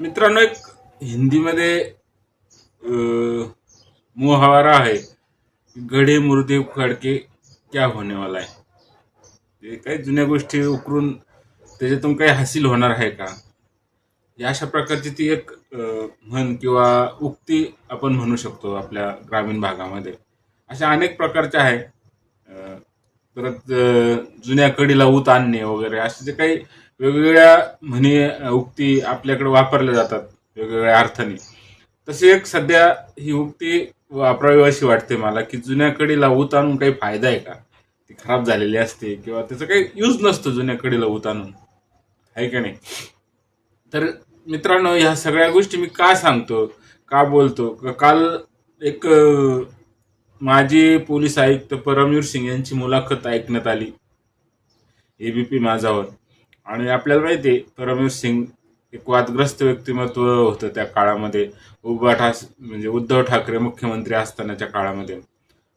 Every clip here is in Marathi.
मित्रांनो एक हिंदीमध्ये मुहावरा आहे. गडे मुर्दे खडके क्या होणे वाला आहे ते काही जुन्या गोष्टी उकरून त्याच्यातून काही हासिल होणार आहे का? या अशा प्रकारची ती एक म्हण किंवा उक्ती आपण म्हणू शकतो आपल्या ग्रामीण भागामध्ये. अशा अनेक प्रकारच्या आहे. परत जुन्या कडीला ऊत आणणे वगैरे असे जे काही वेगवेगळ्या म्हणी उक्ती आपल्याकडे वापरल्या जातात वेगवेगळ्या अर्थाने. तशी एक सध्या ही उक्ती वापरावी अशी वाटते मला की जुन्या कडीला ऊत आणून काही फायदा आहे का? ती खराब झालेली असते किंवा त्याचा काही यूज नसतो जुन्या कडीला ऊत आणून. आहे का नाही? तर मित्रांनो ह्या सगळ्या गोष्टी मी का सांगतो का बोलतो? काल एक माजी पोलीस आयुक्त परमवीर सिंग यांची मुलाखत ऐकण्यात आली. एबीपी माझावर आणि आपल्याला माहिती आहे परमवीर सिंग एक वादग्रस्त व्यक्तिमत्व होतं त्या काळामध्ये. उभा ठास म्हणजे उद्धव ठाकरे मुख्यमंत्री असतानाच्या काळामध्ये.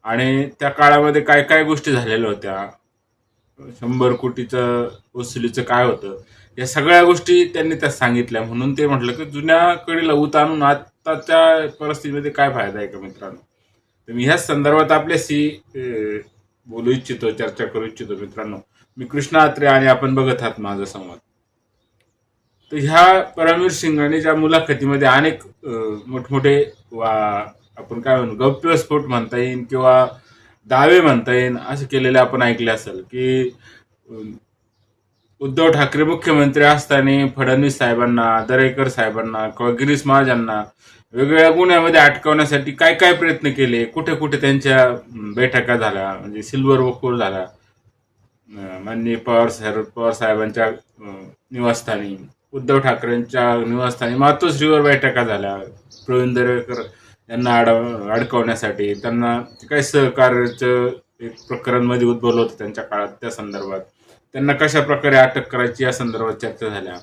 आणि त्या काळामध्ये काय काय गोष्टी झालेल्या होत्या? शंभर कोटीचं वसुलीचं काय होतं? या सगळ्या गोष्टी त्यांनी त्या सांगितल्या. म्हणून ते म्हटलं की जुन्या कडीला आणून आत्ताच्या परिस्थितीमध्ये काय फायदा आहे का मित्रांनो? तर मी ह्याच संदर्भात आपल्याशी बोलू इच्छितो चर्चा करू इच्छितो मित्रांनो. मी कृष्णा अत्रे आणि आपण बघत आहात माझा संवाद. तर ह्या परमवीर सिंगाने ज्या मुलाखतीमध्ये अनेक मोठमोठे वा आपण काय म्हणू गौप्यस्फोट म्हणता येईल किंवा दावे म्हणता येईल असं केलेले आपण ऐकले असेल की उद्धव ठाकरे मुख्यमंत्री असताना फडणवीस साहेबांना दरेकर साहेबांना किंवा गिरीश महाजांना वेगवेगळ्या गुन्ह्यामध्ये अटकवण्यासाठी काय काय प्रयत्न केले? कुठे कुठे त्यांच्या बैठका झाल्या? म्हणजे सिल्वर वकूर झाला. माननीय पवार शरद पवार साहेबांच्या निवासस्थानी उद्धव ठाकरेंच्या निवासस्थानी मातोश्रीवर बैठका झाल्या. प्रवीण दरेकर यांना अड अडकवण्यासाठी त्यांना काही सहकार्याचं एक प्रकरणमध्ये उद्भवलं होतं त्यांच्या काळात त्या संदर्भात. त्यांना कशा प्रकारे अटक करायची या संदर्भात चर्चा झाल्या.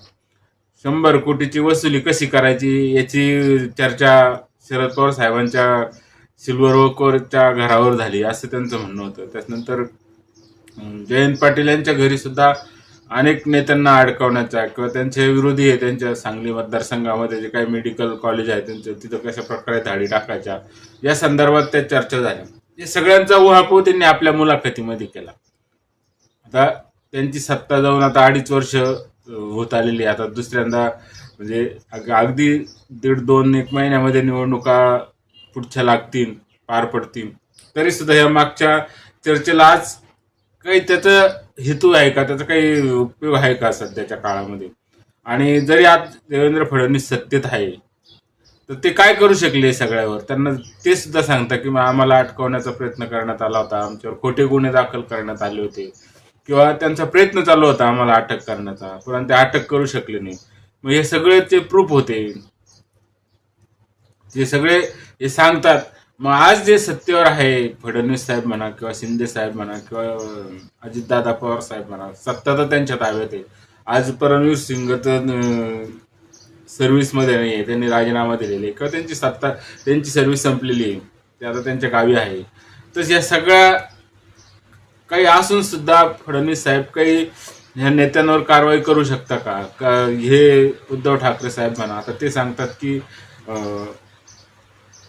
शंभर कोटीची वसुली कशी करायची याची चर्चा शरद पवार साहेबांच्या सिल्वर वकोरच्या घरावर झाली असं त्यांचं म्हणणं होतं. त्याच्यानंतर जयंत पाटील यांच्या घरी सुद्धा अनेक नेत्यांना अडकवण्याचा किंवा त्यांचे विरोधी आहे त्यांच्या सांगली मतदारसंघामध्ये जे काही मेडिकल कॉलेज आहे त्यांचं तिथं कशा प्रकारे धाडी टाकायच्या या संदर्भात त्या चर्चा झाल्या. या सगळ्यांचा उहापोह त्यांनी आपल्या मुलाखतीमध्ये केला. आता त्यांची सत्ता जाऊन आता अडीच वर्ष होत आलेली आहे. आता दुसऱ्यांदा म्हणजे अग- अगदी दीड दोन एक महिन्यामध्ये निवडणुका पुढच्या लागतील पार पडतील. तरी सुद्धा या मागच्या चर्चेला आज काही त्याचं हेतू आहे का? त्याचा काही उपयोग आहे का सध्याच्या काळामध्ये? आणि जरी आज देवेंद्र फडणवीस सत्तेत आहे तर ते काय करू शकले सगळ्यावर? त्यांना ते सुद्धा सांगता की मग आम्हाला अटकवण्याचा प्रयत्न करण्यात आला होता आमच्यावर खोटे गुन्हे दाखल करण्यात आले होते किंवा त्यांचा प्रयत्न चालू होता आम्हाला अटक करण्याचा परंतु ते अटक करू शकले नाही. मग हे सगळे ते प्रूफ होते. जे सगळे हे सांगतात मग आज जे सत्तेवर आहे फडणवीस साहेब म्हणा किंवा शिंदे साहेब म्हणा किंवा अजितदादा पवार साहेब म्हणा सत्ता तर त्यांच्या ताब्यात आहे. आज परमवीर सिंग तर सर्व्हिसमध्ये नाही आहे. त्यांनी राजीनामा दिलेला आहे. किंवा त्यांची सत्ता त्यांची सर्व्हिस संपलेली आहे. ते आता त्यांच्या गावी आहे. तर या सगळ्या काही असून सुद्धा फडणवीस साहेब काही ह्या नेत्यांवर कारवाई करू शकता का? का हे उद्धव ठाकरे साहेब म्हणा आता ते सांगतात की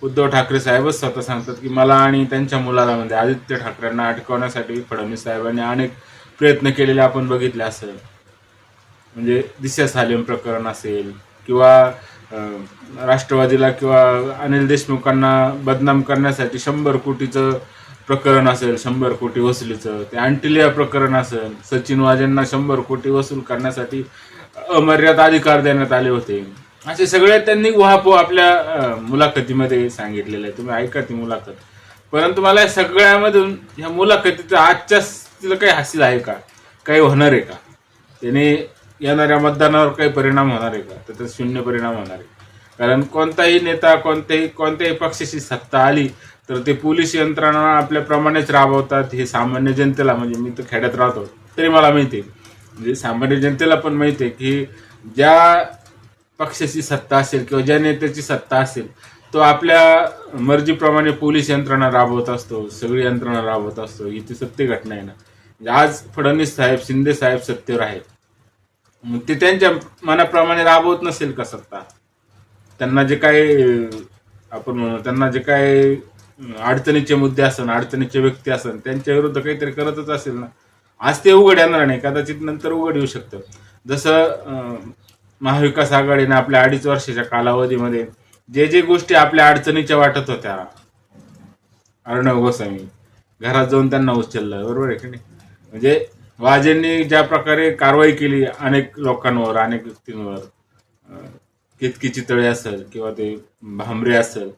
उद्धव ठाकरे साहेबच स्वतः सांगतात की मला आणि त्यांच्या मुलाला म्हणजे आदित्य ठाकरेंना अटकवण्यासाठी फडणवीस साहेबांनी अनेक प्रयत्न केलेले आपण बघितले असेल. म्हणजे दिशा सालेम प्रकरण असेल किंवा राष्ट्रवादीला किंवा अनिल देशमुखांना बदनाम करण्यासाठी शंभर कोटीचं प्रकरण असेल शंभर कोटी वसुलीचं. ते अँटिलिया प्रकरण असेल. सचिन वाजेंना शंभर कोटी वसूल करण्यासाठी अमर्याद अधिकार देण्यात आले होते. असे सगळे त्यांनी वहापो आपल्या अं, मुलाखतीमध्ये सांगितलेलं आहे. तुम्ही ऐका ती मुलाखत. परंतु मला या सगळ्यामधून ह्या मुलाखतीचं आजच्या स्थितीला काही हासिल आहे का? काही होणार आहे का? त्याने येणाऱ्या मतदानावर काही परिणाम होणार आहे का? त्याचा शून्य परिणाम होणार आहे. कारण कोणताही नेता कोणत्याही कोणत्याही पक्षाची सत्ता आली तर ते पोलीस यंत्रणा आपल्याप्रमाणेच राबवतात. हे सामान्य जनतेला म्हणजे मी तर खेड्यात राहतो तरी मला माहिती आहे. म्हणजे सामान्य जनतेला पण माहिती आहे की ज्या पक्षाची सत्ता असेल किंवा ज्या नेत्याची सत्ता असेल तो आपल्या मर्जीप्रमाणे पोलीस यंत्रणा राबवत असतो सगळी यंत्रणा राबवत असतो. ही ती सत्य घटना आहे ना. म्हणजे आज फडणवीस साहेब शिंदे साहेब सत्तेवर आहेत. मग ते त्यांच्या मनाप्रमाणे राबवत नसेल का सत्ता? त्यांना जे काय आपण म्हणू त्यांना जे काय अडचणीचे मुद्दे असन अडचणीचे व्यक्ती असन त्यांच्या विरुद्ध काहीतरी करतच असेल ना. आज ते उघड येणार नाही कदाचित नंतर उघड येऊ शकतं. जसं महाविकास आघाडीने आपल्या अडीच वर्षाच्या कालावधीमध्ये जे जे गोष्टी आपल्या अडचणीच्या वाटत होत्या अर्णव गोस्वामी घरात जाऊन त्यांना उचललं बरोबर आहे की नाही? म्हणजे वाजेंनी ज्या प्रकारे कारवाई केली अनेक लोकांवर अनेक व्यक्तींवर कितकी चितळे असेल किंवा ते भांबरे असेल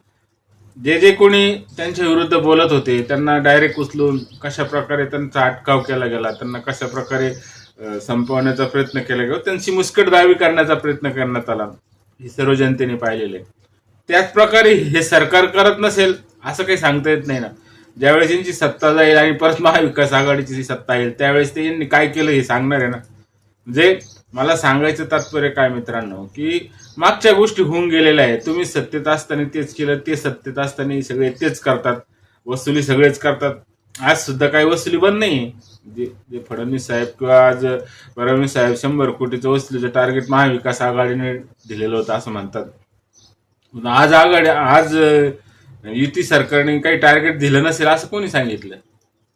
जे जे कोणी त्यांच्या विरुद्ध बोलत होते त्यांना डायरेक्ट उचलून कशा प्रकारे त्यांचा अटकाव केला गेला त्यांना कशा प्रकारे संपवण्याचा प्रयत्न केला किंवा त्यांची मुस्कटदावी करण्याचा प्रयत्न करण्यात आला. हे सर्व जनतेने पाहिलेले. त्याच प्रकारे हे सरकार करत नसेल असं काही सांगता येत नाही ना. ज्यावेळेस यांची सत्ता जाईल आणि परत महाविकास आघाडीची जी सत्ता येईल त्यावेळेस ते यांनी काय केलं हे सांगणार आहे ना. म्हणजे मला सांगायचं तात्पर्य काय मित्रांनो की मागच्या गोष्टी होऊन गेलेल्या आहेत. तुम्ही सत्तेत असताना तेच केलं ते सत्तेत असताना सगळे तेच करतात. वसुली सगळेच करतात. आज सुद्धा काही वसुली बंद नाही जे जे फडणवीस साहेब किंवा आज फडणवीस साहेब शंभर कोटीचं वसुलीचं टार्गेट महाविकास आघाडीने दिलेलं होतं असं म्हणतात. पण आज आघाडी आज युती सरकारने काही टार्गेट दिलं नसेल असं कोणी सांगितलं?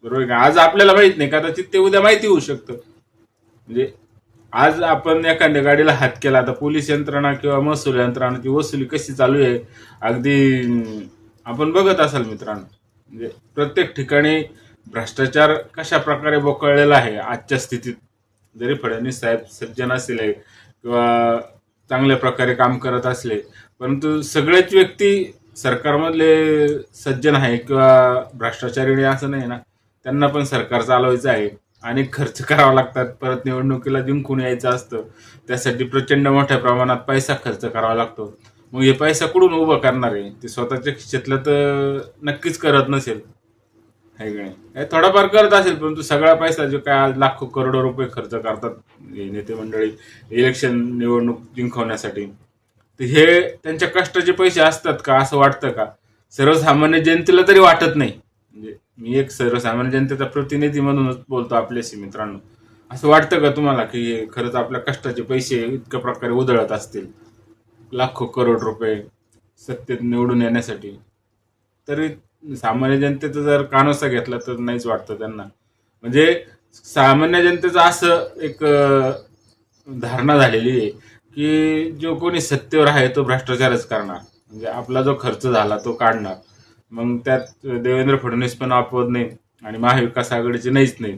बरोबर आहे का? आज आपल्याला माहीत नाही कदाचित ते उद्या माहिती होऊ शकतं. म्हणजे आज आपण एखाद्या गाडीला हात केला आता पोलीस यंत्रणा किंवा महसूल यंत्रणा ती वसुली कशी चालू आहे अगदी आपण बघत असाल मित्रांनो. म्हणजे प्रत्येक ठिकाणी भ्रष्टाचार कशा प्रकारे बोकळलेला आहे? आजच्या स्थितीत जरी फडणवीस साहेब सज्जन असले किंवा चांगल्या प्रकारे काम करत असले परंतु सगळेच व्यक्ती सरकारमधले सज्जन आहे किंवा भ्रष्टाचारी असं नाही ना त्यांना पण सरकार चालवायचं आहे आणि खर्च करावा लागतात. परत निवडणुकीला जिंकून यायचं असतं. त्यासाठी प्रचंड मोठ्या प्रमाणात पैसा खर्च करावा लागतो. मग हे पैसा कुठून उभं करणार आहे? ते स्वतःच्या खिशातलं तर नक्कीच करत नसेल. आहे का नाही. हे थोडाफार करत असेल परंतु सगळा पैसा जो काय आज लाखो करोडो रुपये खर्च करतात हे नेते मंडळी इलेक्शन निवडणूक जिंकवण्यासाठी तर हे त्यांच्या कष्टाचे पैसे असतात का असं वाटतं का? सर्वसामान्य जनतेला तरी वाटत नाही. म्हणजे मी एक सर्वसामान्य जनतेचा प्रतिनिधी म्हणूनच बोलतो आपल्याशी मित्रांनो. असं वाटतं का तुम्हाला की हे खरंच आपल्या कष्टाचे पैसे इतक्या प्रकारे उधळत असतील? लाखो करोड रुपये सत्तेत निवडून येण्यासाठी. तरी सामान्य जनतेचा जर कानोसा घेतला तर नाहीच वाटतं त्यांना. म्हणजे सामान्य जनतेचं असं एक धारणा झालेली आहे की जो कोणी सत्तेवर आहे तो भ्रष्टाचारच करणार. म्हणजे आपला जो खर्च झाला तो काढणार. मग त्यात देवेंद्र फडणवीस पण आपवत नाही आणि महाविकास आघाडीचे नाहीच नाही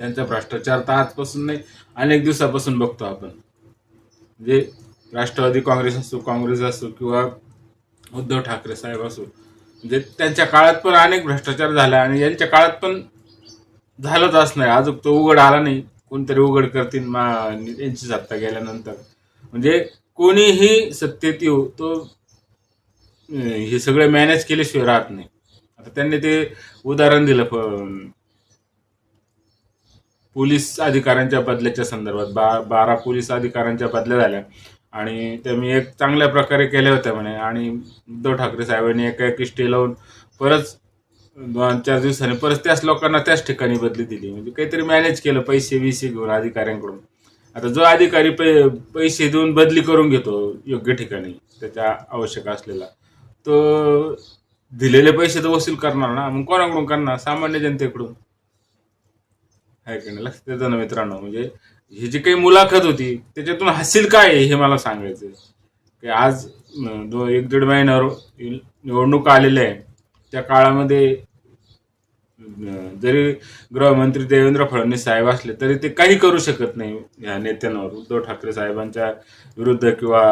त्यांचा भ्रष्टाचार तर आजपासून नाही अनेक दिवसापासून बघतो आपण. म्हणजे राष्ट्रवादी काँग्रेस असो काँग्रेस असो किंवा उद्धव ठाकरे साहेब असो म्हणजे त्यांच्या काळात पण अनेक भ्रष्टाचार झाला आणि यांच्या काळात पण झालंच असणार अजून तो उघड आला नाही. कोणतरी उघड करतील मा यांची सत्ता गेल्यानंतर. म्हणजे कोणीही सत्तेत येऊ तो हे सगळे मॅनेज केल्याशिवाय राहत नाही. आता त्यांनी ते उदाहरण दिलं प- पोलीस अधिकाऱ्यांच्या बदल्याच्या संदर्भात. बा बारा पोलीस अधिकाऱ्यांच्या बदल्या झाल्या. आणि त्या मी एक चांगल्या प्रकारे केल्या होत्या म्हणे. आणि उद्धव ठाकरे साहेबांनी एका एक इष्टी लावून परत दोन चार दिवसांनी परत त्याच लोकांना त्याच ठिकाणी बदली दिली. म्हणजे काहीतरी मॅनेज केलं पैसे विसे घेऊन अधिकाऱ्यांकडून. आता जो अधिकारी पै पैसे देऊन बदली करून घेतो योग्य ठिकाणी त्याच्या आवश्यक असलेला तो दिलेले पैसे तर वसूल करणार ना. मग कोणाकडून करणार? सामान्य जनतेकडून. आहे की नाही? लक्षात येतं ना मित्रांनो? म्हणजे ही जी काही मुलाखत होती त्याच्यातून हासिल काय आहे हे मला सांगायचं की आज दो एक दीड महिन्यावर निवडणूक आलेल्या आहे. त्या काळामध्ये जरी गृहमंत्री देवेंद्र फडणवीस साहेब असले तरी ते काही करू शकत नाही या नेत्यांवर. उद्धव ठाकरे साहेबांच्या विरुद्ध किंवा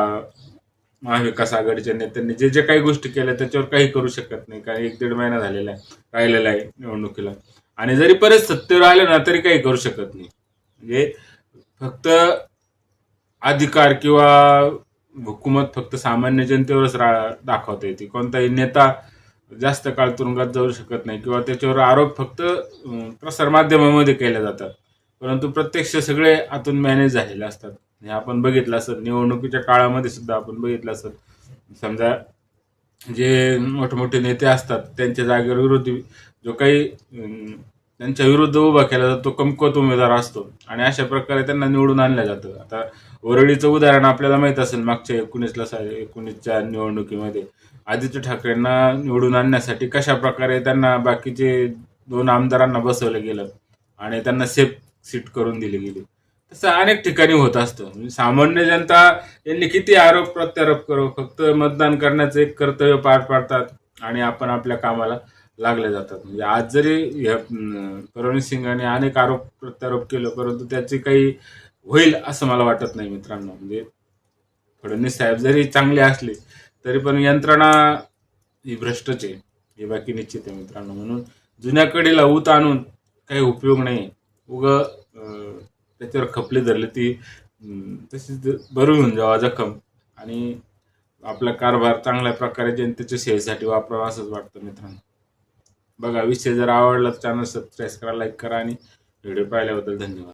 महाविकास आघाडीच्या नेत्यांनी जे जे काही गोष्टी केल्या त्याच्यावर काही करू शकत नाही. कारण एक दीड महिना झालेला आहे राहिलेला आहे निवडणुकीला. आणि जरी परत सत्तेवर आले ना तरी काही करू शकत नाही. म्हणजे फक्त अधिकार किंवा हुकूमत फक्त सामान्य जनतेवरच रा दाखवता येते. कोणताही नेता जास्त काळ तुरुंगात जाऊ शकत नाही किंवा त्याच्यावर आरोप फक्त प्रसारमाध्यमामध्ये केले जातात. परंतु प्रत्यक्ष सगळे आतून मॅनेज झालेले असतात. हे आपण बघितलं असत निवडणुकीच्या काळामध्ये सुद्धा आपण बघितलं असत समजा जे मोठमोठे नेते असतात त्यांच्या जागेवर विरोधी जो काही त्यांच्या विरुद्ध उभा केला जातो तो कमकुवत उमेदवार असतो. आणि अशा प्रकारे त्यांना निवडून आणलं जातं. आता वरळीचं उदाहरण आपल्याला माहीत असेल मागच्या एकोणीसला सा एकोणीसच्या निवडणुकीमध्ये आदित्य ठाकरेंना निवडून आणण्यासाठी कशा प्रकारे त्यांना बाकीचे दोन आमदारांना बसवलं गेलं आणि त्यांना सेफ सीट करून दिली गेली. तसं अनेक ठिकाणी होत असतं. म्हणजे सामान्य जनता यांनी किती आरोप प्रत्यारोप करू फक्त मतदान करण्याचं एक कर्तव्य पार पाडतात आणि आपण आपल्या कामाला लागल्या जातात. म्हणजे आज जरी ह्या, अं, सिंगाने अनेक आरोप प्रत्यारोप केलं परंतु त्याचे काही होईल असं मला वाटत नाही मित्रांनो. म्हणजे फडणवीस साहेब जरी चांगले असले तरी पण यंत्रणा ही भ्रष्टच आहे. हे बाकी निश्चित आहे मित्रांनो. म्हणून जुन्या कडीला ऊत आणून काही उपयोग नाही उग त्याच्यावर खपली धरली ती तशीच बरं होऊन जावा जखम. आणि आपला कारभार चांगल्या प्रकारे जनतेच्या सेवेसाठी वापरावा असंच वाटतं मित्रांनो. बघा विषय जर आवडला तर चॅनल सबस्क्राईब करा लाईक करा आणि व्हिडिओ पाहिल्याबद्दल धन्यवाद.